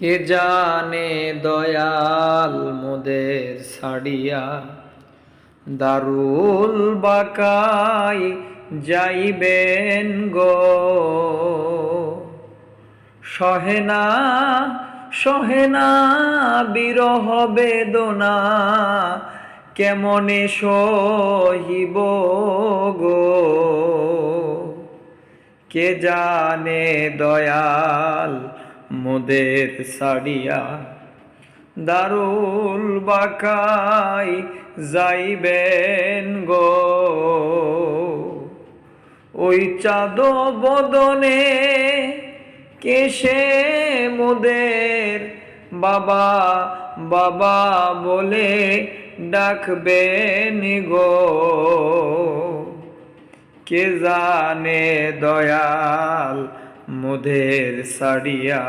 কে জানে দয়াল মোদের ছাড়িয়া দারুল বাকাই যাইবেন গো। সহেনা সহেনা বিরহ বেদনা, কেমনে সহিব গো? কে জানে দয়াল মোদের সাড়িয়া দারুল বাকাই যাইবেন গো। ওই চাঁদ বদনে কেসে মোদের বাবা বাবা বলে ডাকবেন গো। কে জানে দয়াল মোদের সাড়িয়া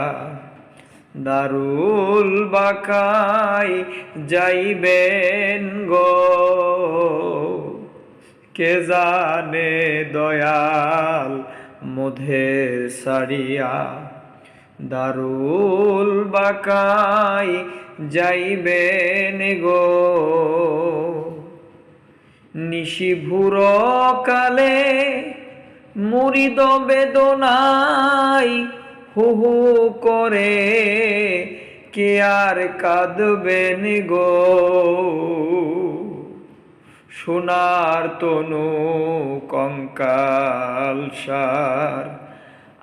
দারুল বাকাই যাইবেন গো। কে জানে দয়াল মোদের সাড়িয়া দারুল বাকাই যাইবেন গো। নিশিভুর কালে মুরিদ বেদনাই হু হু করে, কে আর কাঁদবেন গো? সোনার তনু কঙ্কাল সার,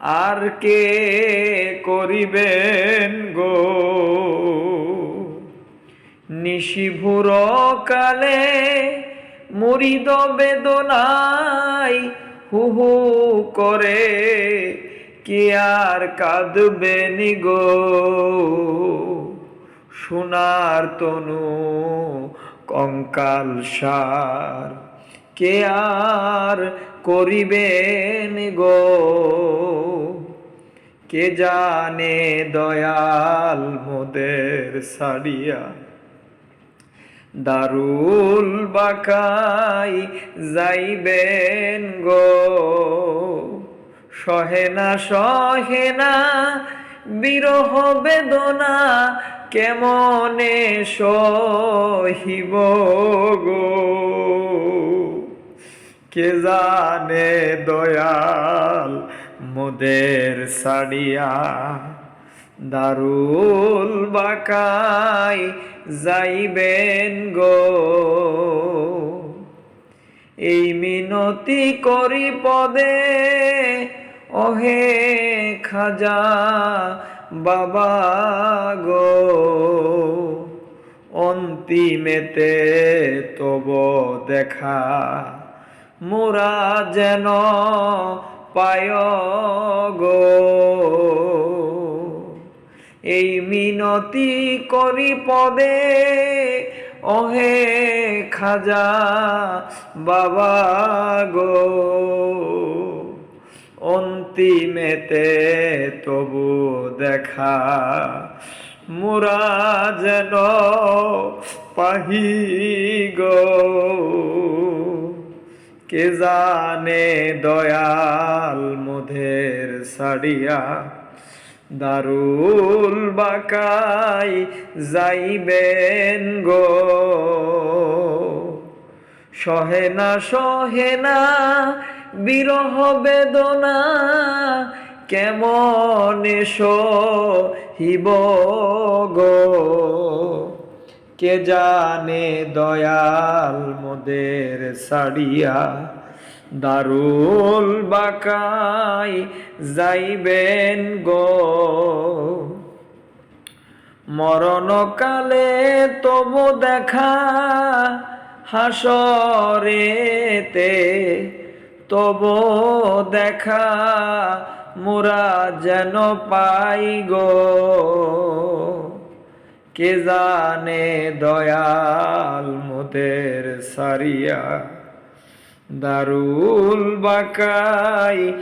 আর কে করিবেন গো? নিশিভুর কালে মুরিদ বেদনাই হু হু করে কি আর কাঁদবেন গো? সোনার তনু, কঙ্কাল সার কে আর করিবেন গো? কে জানে দয়াল মোদের সাড়িয়া দারুল বাকাই যাইবেন গো। সহেনা সহেনা বিরহ বেদনা কেমনে সহিব গো? কে জানে দয়াল মোদের সাড়িয়া দারুল বাকাই যাইবেন গো। এই মিনতি করি পদে, ওহে খাজা বাবা গো। অন্তিমেতে তব দেখা, মোরা যেন পায় গো। এই মিনতি করি পদে, ওহে খাজা বাবা গো। অন্তিমেতে তবু দেখা মোরা যেন পাহি গো। কে জানে দয়াল মোদের সাড়িয়া দারুল বাকাই যাইবেন গো। সহেনা সহেনা বিরহ বেদনা, কেমন হিব গো। কে জানে দয়াল মোদের সাড়িয়া দারুল বাকাই যাইবেন গো। মরণকালে তবু দেখা হাসরেতে, তবু দেখা মোরা যেন পাই গো। কে জানে দয়াল মোদের সারিয়া দারুল বাকাই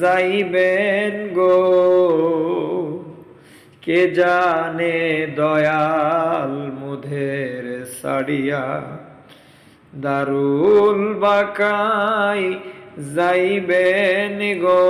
যাইবেন গো। কে জানে দয়াল মুধের সাড়িয়া? দারুল বাকাই যাইবেন গো।